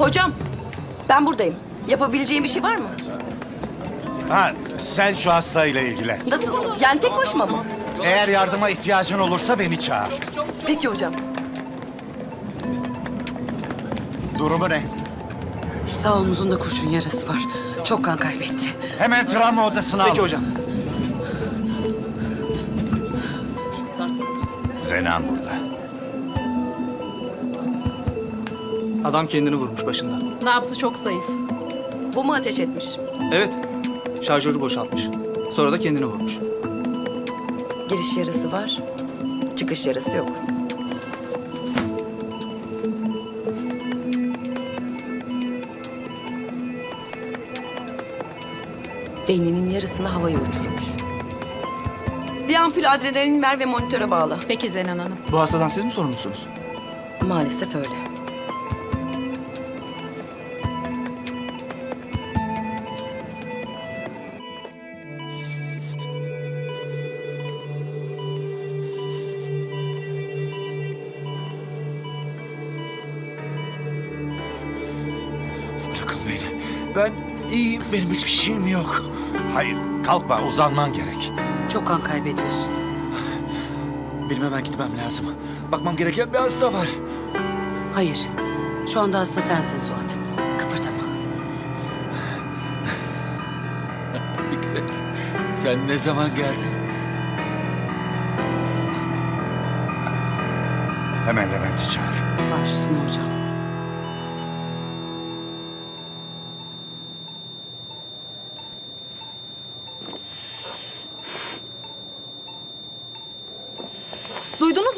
Hocam, ben buradayım. Yapabileceğim bir şey var mı? Ha, sen şu hastayla ilgilen. Nasıl? Yani tek başıma mı? Eğer yardıma ihtiyacın olursa beni çağır. Peki hocam. Durumu ne? Sağ omuzunda kurşun yarası var. Çok kan kaybetti. Hemen travma odasına al. Peki hocam. Zenan burada. Adam kendini vurmuş başında. Nabzı çok zayıf. Bu mu ateş etmiş? Evet. Şarjörü boşaltmış. Sonra da kendini vurmuş. Giriş yarası var, çıkış yarası yok. Beyninin yarısını havaya uçurmuş. Bir ampul adrenalin ver ve monitöre bağla. Peki Zenan Hanım. Bu hastadan siz mi sorumlusunuz? Maalesef öyle. Ben iyiyim. Benim hiçbir şeyim yok. Hayır, kalkma, uzanman gerek. Çok kan kaybediyorsun. Benim hemen gitmem lazım. Bakmam gereken bir hasta var. Hayır. Şu anda hasta sensin Suat. Kıpırdama. Fikret. Sen ne zaman geldin? Hemen Levent'i çağır. Baş üstüne hocam.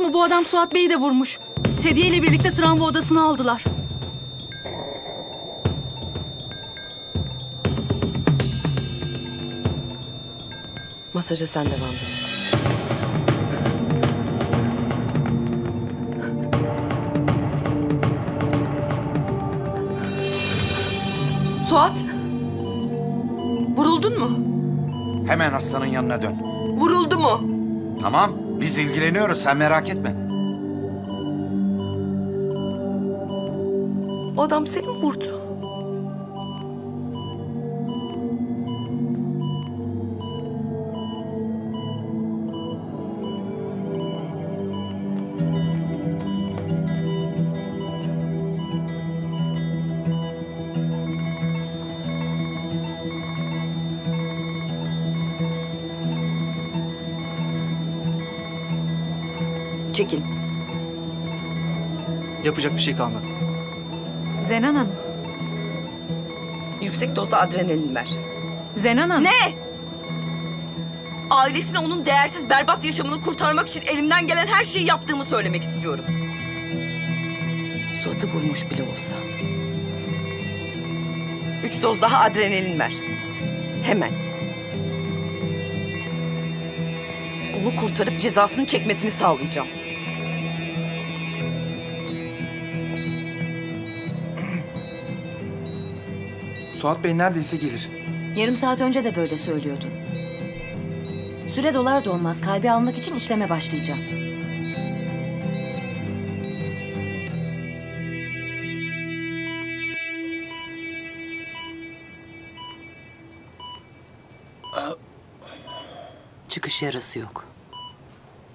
Mu bu adam Suat Bey'i de vurmuş. Sedye ile birlikte travma odasına aldılar. Masaja sen devam et. Suat! Vuruldun mu? Hemen hastanın yanına dön. Vuruldu mu? Tamam, biz ilgileniyoruz, sen merak etme. O adam seni vurdu? Çekil. Yapacak bir şey kalmadı. Zenan Hanım. Yüksek dozda adrenalin ver. Zenan Hanım. Ne? Ailesine onun değersiz berbat yaşamını kurtarmak için elimden gelen her şeyi yaptığımı söylemek istiyorum. Suat'ı vurmuş bile olsa. Üç doz daha adrenalin ver. Hemen. Onu kurtarıp cezasını çekmesini sağlayacağım. Suat Bey neredeyse gelir. Yarım saat önce de böyle söylüyordun. Süre dolar dolmaz kalbi almak için işleme başlayacağım. Çıkış yarası yok.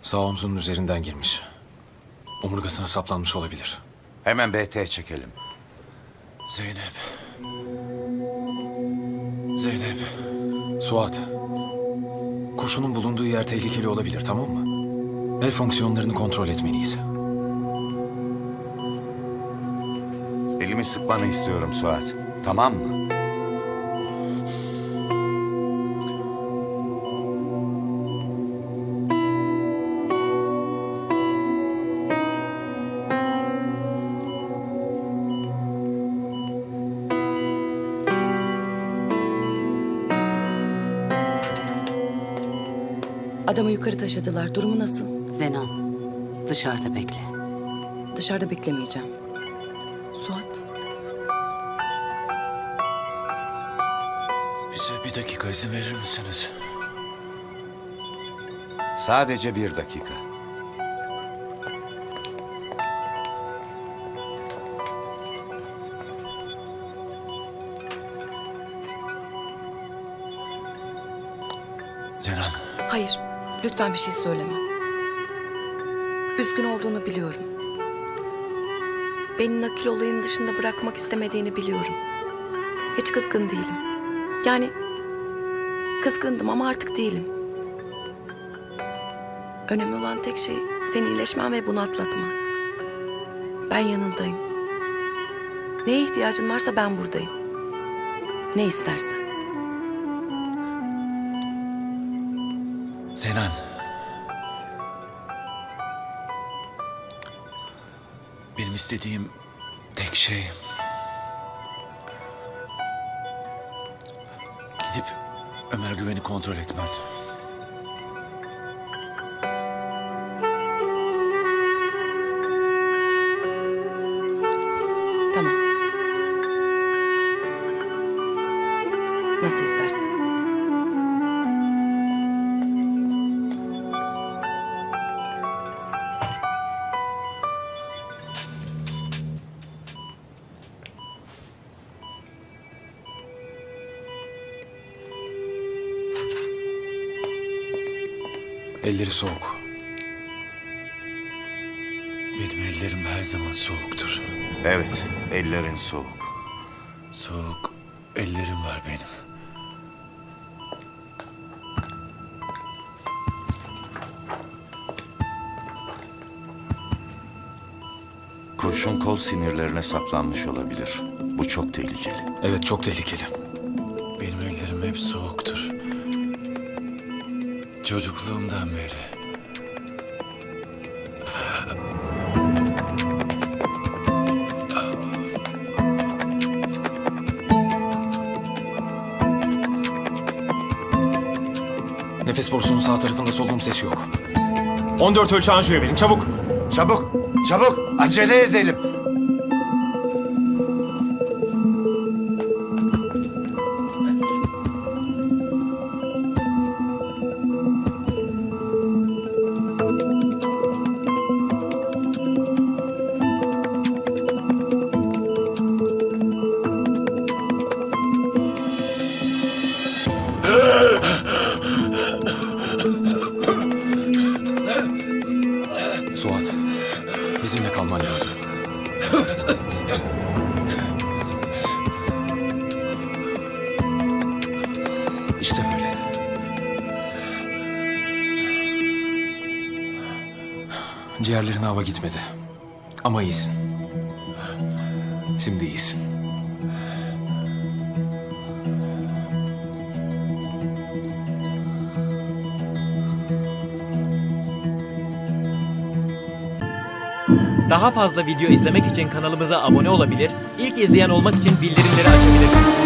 Sağ omzunun üzerinden girmiş. Omurgasına saplanmış olabilir. Hemen BT çekelim. Zeynep. Zeynep. Suat. Kurşunun bulunduğu yer tehlikeli olabilir tamam mı? El fonksiyonlarını kontrol etmeliyiz. Elimi sıkmanı istiyorum Suat. Tamam mı? Adamı yukarı taşıdılar. Durumu nasıl? Zenan, dışarıda bekle. Dışarıda beklemeyeceğim. Suat. Bize bir dakika izin verir misiniz? Sadece bir dakika. Zenan. Hayır lütfen bir şey söyleme. Üzgün olduğunu biliyorum. Beni nakil olayının dışında bırakmak istemediğini biliyorum. Hiç kızgın değilim. Yani kızgındım ama artık değilim. Önemli olan tek şey seni iyileşmen ve bunu atlatman. Ben yanındayım. Neye ihtiyacın varsa ben buradayım. Ne istersen. Zenan. Benim istediğim tek şey... Gidip Ömer Güven'i kontrol etmen. Tamam. Nasıl istersen. Elleri soğuk. Benim ellerim her zaman soğuktur. Evet, ellerin soğuk. Soğuk ellerim var benim. Kurşun kol sinirlerine saplanmış olabilir. Bu çok tehlikeli. Evet çok tehlikeli. Benim ellerim hep soğuktur. Çocukluğumdan beri. Nefes borusunun sağ tarafında solunum sesi yok. 14 ölçü anjiyo verin çabuk. Çabuk, çabuk, acele edelim. Ciğerlerine hava gitmedi. Ama iyisin. Şimdi iyisin. Daha fazla video izlemek için kanalımıza abone olabilir, ilk izleyen olmak için bildirimleri açabilirsiniz.